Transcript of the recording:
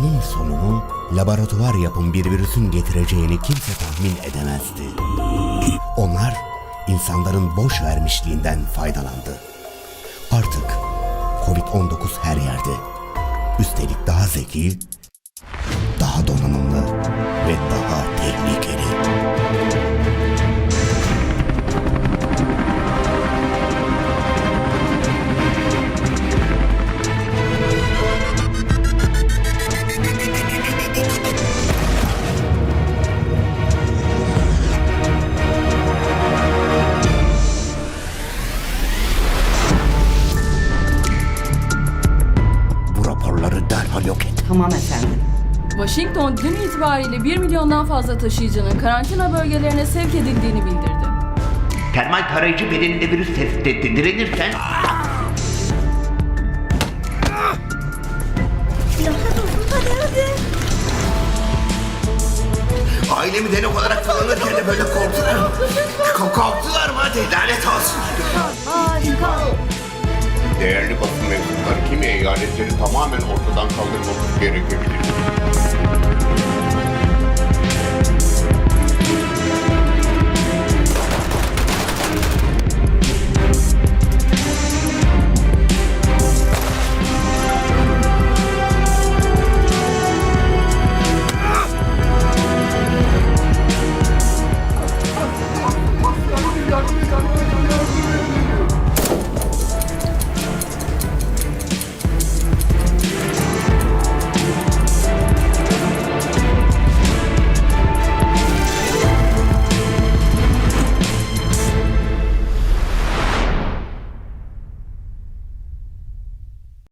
Salgının sonunu laboratuvar yapım bir virüsün getireceğini kimse tahmin edemezdi. Onlar insanların boş vermişliğinden faydalandı. Artık Covid-19 her yerde. Üstelik daha zeki, daha donanımlı ve daha derhal yok et. Tamam efendim. Washington dün itibariyle 1 milyondan fazla taşıyıcının karantina bölgelerine sevk edildiğini bildirdi. Termal tarayıcı bedeninde virüs tespit etti. Direnirsen Ailemi denek olarak kullanırken de böyle korktular mı? Ko- korktular mı? Hadi lanet olsun. Değerli basın kimi eyaletleri tamamen ortadan kaldırmamız gerekebilir.